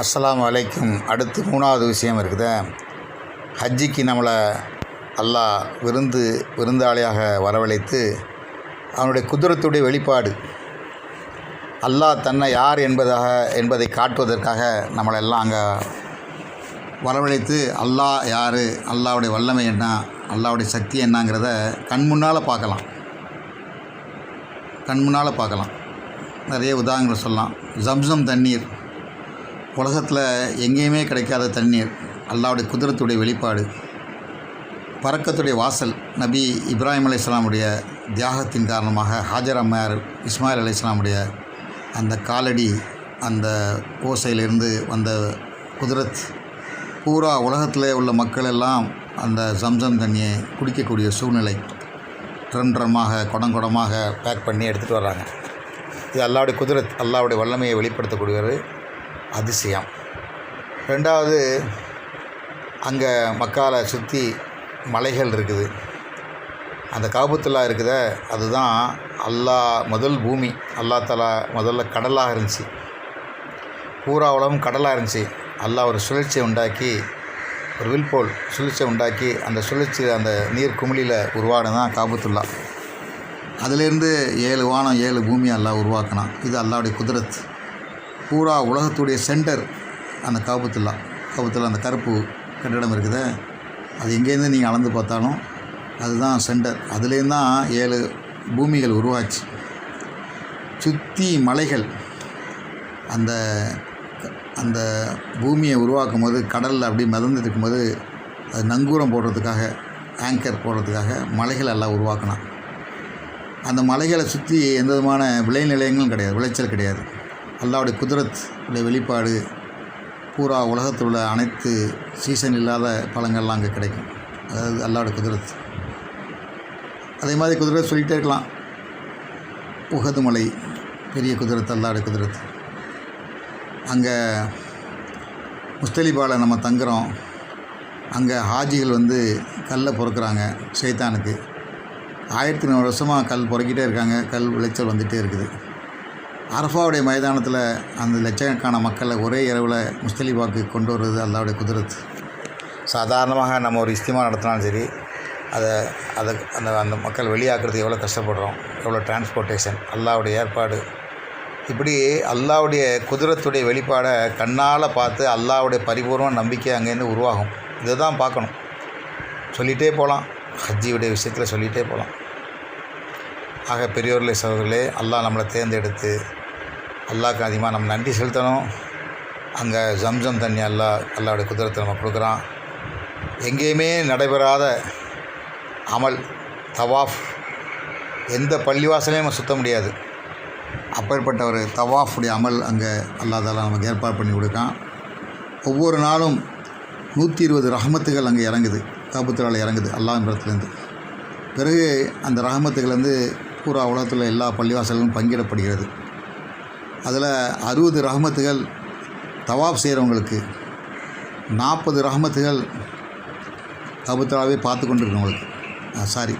அஸ்ஸலாமு வலைக்கும் அடுத்து மூணாவது விஷயம் இருக்குது. ஹஜ்ஜிக்கு நம்மளை அல்லாஹ் விருந்து விருந்தாளியாக வரவழைத்து அவனுடைய குதிரத்துடைய வெளிப்பாடு. அல்லாஹ் தன்னை யார் என்பதாக என்பதை காட்டுவதற்காக நம்மளெல்லாம் அங்கே வரவழைத்து அல்லாஹ் யார் அல்லாவுடைய வல்லமை என்ன அல்லாவுடைய சக்தி என்னங்கிறத கண் முன்னால் பார்க்கலாம். கண் முன்னால் பார்க்கலாம். நிறைய உதாரணங்கள் சொல்லலாம். ஜம்சம் தண்ணீர். உலகத்தில் எங்கேயுமே கிடைக்காத தண்ணீர் அல்லாவுடைய குதிரத்துடைய வெளிப்பாடு பறக்கத்துடைய வாசல் நபி இப்ராஹிம் அலி இஸ்லாமுடைய தியாகத்தின் காரணமாக ஹாஜர் அம்மையார் இஸ்மாயில் அலி இஸ்லாமுடைய அந்த காலடி அந்த ஓசையிலிருந்து வந்த குதிரத் பூரா உலகத்தில் உள்ள மக்கள் எல்லாம் அந்த ஜம்சம் தண்ணியை குடிக்கக்கூடிய சூழ்நிலை ட்ரம் ட்ரம்மாக குடம் குடமாக பேக் பண்ணி எடுத்துகிட்டு வர்றாங்க. இது அல்லாவுடைய குதிரத் அல்லாவுடைய வல்லமையை வெளிப்படுத்தக்கூடியவர் அதிசயம். ரெண்டாவது அங்கே மக்காலை சுற்றி மலைகள் இருக்குது. அந்த காபத்துல்லா இருக்குத அதுதான் அல்லாஹ் முதல் பூமி. அல்லா தலா முதல்ல கடலாக இருந்துச்சு. பூரா உலகம் கடலாக இருந்துச்சு. அல்லாஹ் ஒரு சுழற்சியை உண்டாக்கி ஒரு வில்போல் சுழற்சியை உண்டாக்கி அந்த சுழற்சி அந்த நீர் குமிழியில் உருவானதான் காபத்துல்லா. அதிலேருந்து ஏழு வானம் ஏழு பூமி அல்லா உருவாக்கினான். இது அல்லாவுடைய குதிரத்து பூரா உலகத்துடைய சென்டர் அந்த காபத்துல்லா. காபத்துல்லா அந்த கருப்பு கட்டிடம் இருக்குது. அது எங்கேருந்து நீங்கள் அளந்து பார்த்தாலும் அதுதான் சென்டர். அதுலேருந்து தான் ஏழு பூமிகள் உருவாச்சு. சுற்றி மலைகள். அந்த அந்த பூமியை உருவாக்கும் போது கடலில் அப்படி மிதந்துட்டு இருக்கும்போது அது நங்கூரம் போடுறதுக்காக ஆங்கர் போடுறதுக்காக மலைகள் எல்லாம் உருவாக்கினான். அந்த மலைகளை சுற்றி எந்த விதமான விளைநிலையங்களும் கிடையாது விளைச்சல் கிடையாது. அல்லாவுடைய குதிரத் உடைய வெளிப்பாடு பூரா உலகத்தில் உள்ள அனைத்து சீசன் இல்லாத பழங்கள்லாம் அங்கே கிடைக்கும். அதாவது அல்லாவுடைய குதிரத். அதே மாதிரி குதிரத் சொல்லிகிட்டே இருக்கலாம். உகது மலை பெரிய குதிரத் அல்லாவுடைய குதிரத். அங்கே முஸ்தலிபாவில் நம்ம தங்குறோம். அங்கே ஹாஜிகள் வந்து கல்லை பொறுக்கிறாங்க சைத்தானுக்கு. ஆயிரத்தி நூறு வருஷமாக கல் பொறுக்கிட்டே இருக்காங்க. கல் விளைச்சல் வந்துகிட்டே இருக்குது. அரஃபாவுடைய மைதானத்தில் அந்த லட்சக்கணக்கான மக்களை ஒரே இரவில் முஸ்தலிபாக்கு கொண்டு வர்றது அல்லாவுடைய குதிரத்து. சாதாரணமாக நம்ம ஒரு இஸ்திமா நடத்தினாலும் சரி அதை அதை அந்த அந்த மக்கள் வெளியாக்குறதுக்கு எவ்வளோ கஷ்டப்படுறோம் எவ்வளோ டிரான்ஸ்போர்ட்டேஷன் அல்லாவுடைய ஏற்பாடு. இப்படி அல்லாவுடைய குதிரத்துடைய வெளிப்பாடை கண்ணால் பார்த்து அல்லாவுடைய பரிபூர்ண நம்பிக்கை அங்கேருந்து உருவாகும். இதை தான் பார்க்கணும். சொல்லிகிட்டே போகலாம் ஹஜ்ஜியுடைய விஷயத்தில் சொல்லிகிட்டே போகலாம் ஆக பெரியோர்களே சகோதரர்களே அல்லாஹ் நம்மளை தேர்ந்தெடுத்து அல்லாவுக்கு அதிகமாக நம்ம நன்றி செலுத்தணும். அங்கே ஜம்ஜம் தண்ணி அல்லா அல்லாவுடைய குதிரத்தை நம்ம கொடுக்குறான். எங்கேயுமே நடைபெறாத அமல் தவாஃப் எந்த பள்ளிவாசலையும் நம்ம சுத்த முடியாது. அப்பேற்பட்ட ஒரு தவாஃபுடைய அமல் அங்கே அல்லா நமக்கு ஏற்பாடு பண்ணி கொடுக்கான். ஒவ்வொரு நாளும் நூற்றி இருபது ரஹமத்துகள் அங்கே இறங்குது. காபுத்துறால் இறங்குது அல்லாஹ் இடத்துலேருந்து பிறகு அந்த ரஹமத்துகள் வந்து பூரா உலகத்தில் எல்லா பள்ளிவாசல்களும் பங்கிடப்படுகிறது. அதில் அறுபது ரஹமத்துகள் தவாப் செய்கிறவங்களுக்கு நாற்பது ரஹமத்துகள் கபுத்தலாவே பார்த்து கொண்டு இருக்கவங்களுக்கு சாரி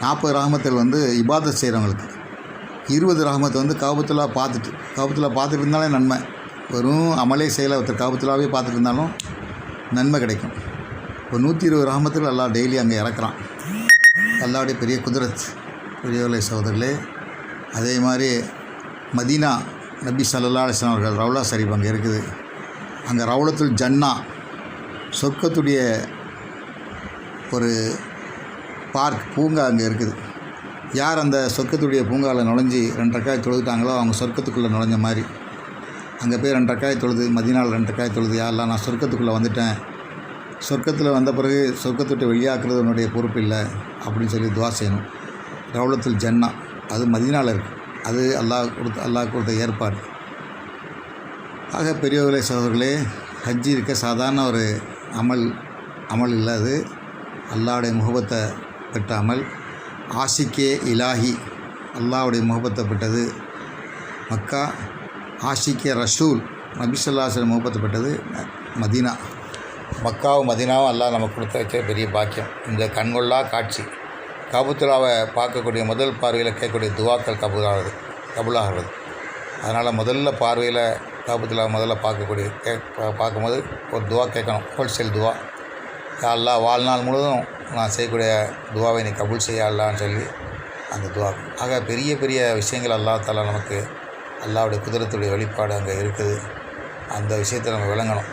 நாற்பது ரஹமத்துகள் வந்து இபாதத் செய்கிறவங்களுக்கு இருபது ரஹமத்தை வந்து காபத்துலா பார்த்துட்டு காபத்துலா பார்த்துட்டு இருந்தாலே நன்மை. வெறும் அமலே செய்யலை ஒருத்தர் காபத்துலாவே பார்த்துட்டு இருந்தாலும் நன்மை கிடைக்கும். இப்போ நூற்றி இருபது ரஹமத்துகள் எல்லாம் டெய்லி அங்கே இறக்குறான். அல்லாவுடைய பெரிய குதிரத் பெரியவர்களே சகோதரர்களே அதே மாதிரி மதீனா நபி சல்லா அலிஸ்லாம் அவர்கள் ரவுலா சரீப் அங்கே இருக்குது. அங்கே ரவுலத்துல் ஜன்னா சொர்க்கத்துடைய ஒரு பார்க் பூங்கா அங்கே இருக்குது. யார் அந்த சொர்க்கத்துடைய பூங்காவில் நுழைஞ்சி ரெண்டு ரக்காய் தொழுதுட்டாங்களோ அவங்க சொர்க்கத்துக்குள்ளே நுழைஞ்ச மாதிரி. அங்கே போய் ரெண்டு ரக்காய் தொழுது மதினாவில் ரெண்டு ரக்காய் தொழுது யாரெல்லாம் நான் சொர்க்கத்துக்குள்ளே வந்துட்டேன். சொர்க்கத்தில் வந்த பிறகு சொர்க்கத்துட்டு வெளியாக்குறது என்னுடைய பொறுப்பு இல்லை. அப்படின்னு சொல்லி துவா செய்யணும். ரவுலத்துல் ஜன்னா அது மதினாவில் இருக்குது அது அல்லாஹ் கொடுத்த அல்லாஹ் கொடுத்த ஏற்பாடு. ஆக பெரியவர்களே சகோதரர்களே ஹஜ்ஜி இருக்க சாதாரண ஒரு அமல் அமல் இல்லை அது. அல்லாவுடைய முகபத்தை பெற்ற அமல். ஆஷிக்கே இலாஹி அல்லாவுடைய முகபத்தை பெற்றது. மக்கா ஆஷிக்கே ரசூல் நபிசல்லாசன் முகபத்தை பெற்றது. மதீனா மக்காவும் மதினாவும் அல்லாஹ் நமக்கு கொடுத்த வச்ச பெரிய பாக்கியம். இந்த கண்கொள்ளா காட்சி. காபுத்துலாவை பார்க்கக்கூடிய முதல் பார்வையில் கேட்கக்கூடிய துவாக்கள் கபூலாகிறது கபுலாகிறது. அதனால் முதல்ல பார்வையில் கபுத்துலா முதல்ல பார்க்கக்கூடிய கே பார்க்கும்போது ஒரு துவா கேட்கணும் ஹோல்சேல் துவா. யா வாழ்நாள் முழுவதும் நான் செய்யக்கூடிய துவாவை நீ கபுல் செய்யலான்னு சொல்லி அந்த துவா. ஆக பெரிய பெரிய விஷயங்கள் அல்லாத்தால நமக்கு அல்லாவுடைய குதிரத்துடைய வெளிப்பாடு அங்கே இருக்குது. அந்த விஷயத்தை நம்ம விளங்கணும்.